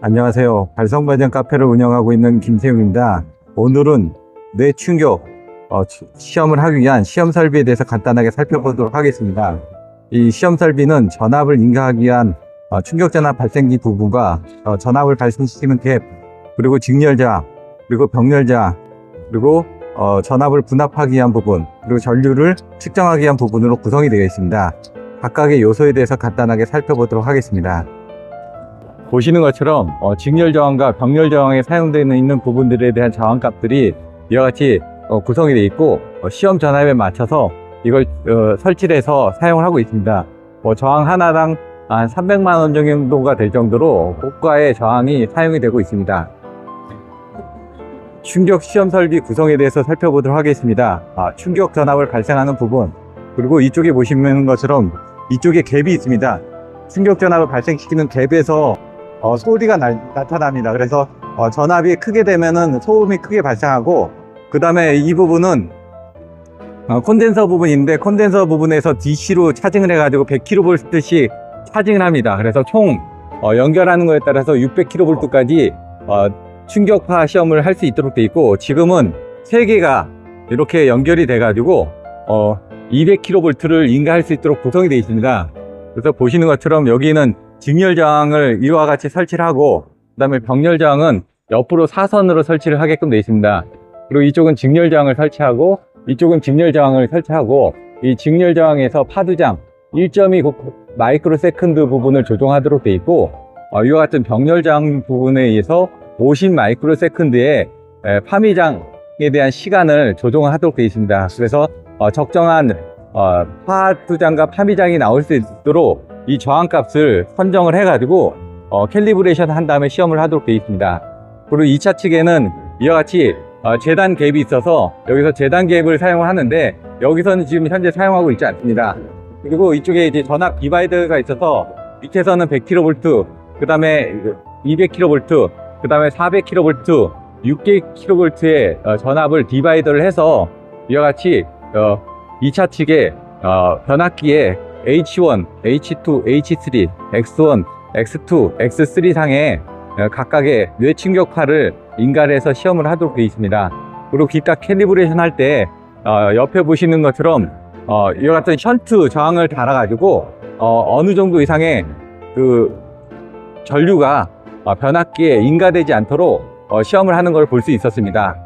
안녕하세요. 발성반전 카페를 운영하고 있는 김태웅입니다. 오늘은 뇌충격 어, 치- 시험을 하기 위한 시험 설비에 대해서 간단하게 살펴보도록 하겠습니다. 이 시험 설비는 전압을 인가하기 위한 어, 충격전압 발생기 부분과 어, 전압을 발생시키는 갭, 그리고 직렬자, 그리고 병렬자, 그리고 어, 전압을 분압하기 위한 부분, 그리고 전류를 측정하기 위한 부분으로 구성이 되어 있습니다. 각각의 요소에 대해서 간단하게 살펴보도록 하겠습니다. 보시는 것처럼 어, 직렬 저항과 병렬 저항에 사용되어 있는 부분들에 대한 저항값들이 이와 같이 어, 구성이 되어 있고 어, 시험 전압에 맞춰서 이걸 어, 설치를 해서 사용을 하고 있습니다. 뭐 저항 하나당 한 300만 원 정도가 될 정도로 고가의 저항이 사용이 되고 있습니다. 충격 시험 설비 구성에 대해서 살펴보도록 하겠습니다. 아, 충격 전압을 발생하는 부분 그리고 이쪽에 보시는 것처럼 이쪽에 갭이 있습니다. 충격 전압을 발생시키는 갭에서 어, 소리가 나, 타납니다 그래서 어, 전압이 크게 되면은 소음이 크게 발생하고 그 다음에 이 부분은 어, 콘덴서 부분인데 콘덴서 부분에서 DC로 차징을 해가지고 100kV씩 차징을 합니다. 그래서 총 어, 연결하는 거에 따라서 600kV까지 어, 충격파 시험을 할 수 있도록 돼 있고 지금은 세 개가 이렇게 연결이 돼 가지고 어, 200kV를 인가할 수 있도록 구성이 되어 있습니다. 그래서 보시는 것처럼 여기는 직렬 저항을 이와 같이 설치를 하고 그 다음에 병렬 저항은 옆으로 사선으로 설치를 하게끔 되어 있습니다. 그리고 이쪽은 직렬 저항을 설치하고 이쪽은 직렬 저항을 설치하고 이 직렬 저항에서 파두장 1.2 마이크로 세컨드 부분을 조정하도록 되어 있고 어, 이와 같은 병렬 저항 부분에 의해서 50 마이크로 세컨드의 에, 파미장에 대한 시간을 조정하도록 되어 있습니다. 그래서 어, 적정한 어, 파두장과 파미장이 나올 수 있도록 이 저항값을 선정을 해가지고 어, 캘리브레이션 한 다음에 시험을 하도록 되어 있습니다. 그리고 2차 측에는 이와 같이 어, 재단 갭이 있어서 여기서 재단 갭을 사용을 하는데 여기서는 지금 현재 사용하고 있지 않습니다. 그리고 이쪽에 이제 전압 디바이더가 있어서 밑에서는 100kV, 그 다음에 200kV, 그 다음에 400kV, 600kV의 어, 전압을 디바이더를 해서 이와 같이 어, 2차 측에 어, 변압기에 H1, H2, H3, X1, X2, X3 상에 어, 각각의 뇌 충격파를 인가를 해서 시험을 하도록 되어 있습니다. 그리고 기타 캘리브레이션 할때 어, 옆에 보시는 것처럼 어, 이와 같은 션트 저항을 달아가지고 어, 느 정도 이상의 그 전류가 어, 변압기에 인가되지 않도록 어, 시험을 하는 걸 볼 수 있었습니다.